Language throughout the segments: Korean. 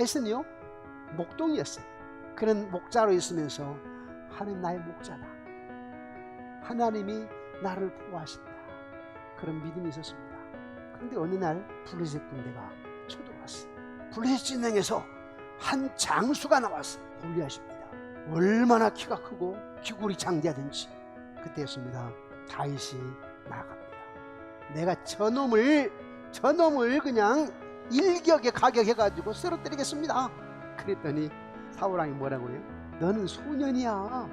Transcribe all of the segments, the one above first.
다윗은요 목동이었어요. 그는 목자로 있으면서 하나님 나의 목자다. 하나님이 나를 보호하신다. 그런 믿음이 있었습니다. 그런데 어느 날 블레셋 군대가 쳐들어왔어. 블레셋 진영에서 한 장수가 나왔어. 골리앗입니다. 얼마나 키가 크고 기골이 장대하든지 그때였습니다. 다윗이 나갑니다. 내가 저놈을 저놈을 그냥 일격에 가격해가지고 쓰러뜨리겠습니다. 그랬더니 사울왕이 뭐라고요? 너는 소년이야.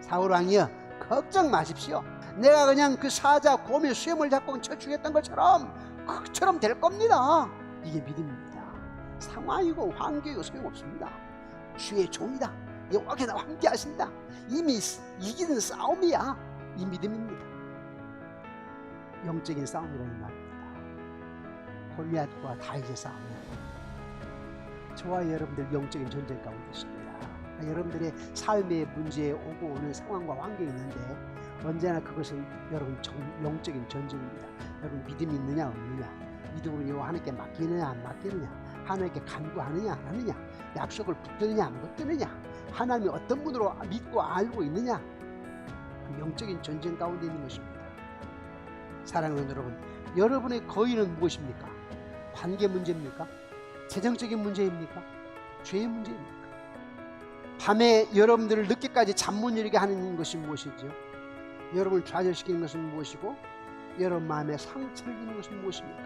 사울왕이여 걱정 마십시오. 내가 그냥 그 사자 곰의 수염을 잡고 쳐주겠던 것처럼 그처럼 될 겁니다. 이게 믿음입니다. 상황이고 환경이고 소용없습니다. 주의 종이다. 여호와께서 함께 하신다. 이미 이기는 싸움이야. 이 믿음입니다. 영적인 싸움이라는 말입니다. 골리앗과 다윗의 싸움이야. 저와 여러분들 영적인 전쟁 가운데 있습니다. 여러분들의 삶의 문제에 오고 오는 상황과 환경이 있는데 언제나 그것은 여러분 정- 영적인 전쟁입니다. 여러분 믿음이 있느냐 없느냐 믿음으로 하나님께 맡기느냐 안 맡기느냐 하나님께 간구하느냐 안 하느냐 약속을 붙드느냐 안 붙드느냐 하나님이 어떤 분으로 믿고 알고 있느냐 그 영적인 전쟁 가운데 있는 것입니다. 사랑하는 여러분 여러분의 거인은 무엇입니까? 관계 문제입니까? 재정적인 문제입니까? 죄의 문제입니까? 밤에 여러분들을 늦게까지 잠 못 이루게 하는 것이 무엇이죠? 여러분을 좌절시키는 것은 무엇이고 여러분 마음에 상처를 주는 것은 무엇입니까?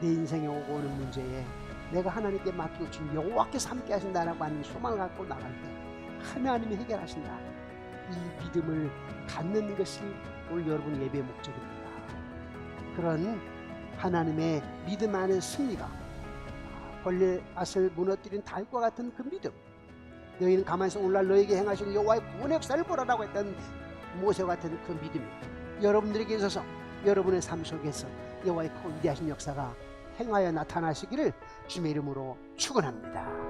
내 인생에 오고 오는 문제에 내가 하나님께 맡기고 지금 여호와께서 함께 하신다라고 하는 소망을 갖고 나갈 때 하나님이 해결하신다. 이 믿음을 갖는 것이 오늘 여러분 예배의 목적입니다. 그런 하나님의 믿음 안의 승리가 벌레앗을 무너뜨린 달과 같은 그 믿음 너희는 가만히 오늘날 너에게 행하신 여호와의 구원의 역사를 보라라고 했던 모세 같은 그 믿음이 여러분들에게 있어서 여러분의 삶 속에서 여호와의 그 위대하신 역사가 행하여 나타나시기를 주님의 이름으로 축원합니다.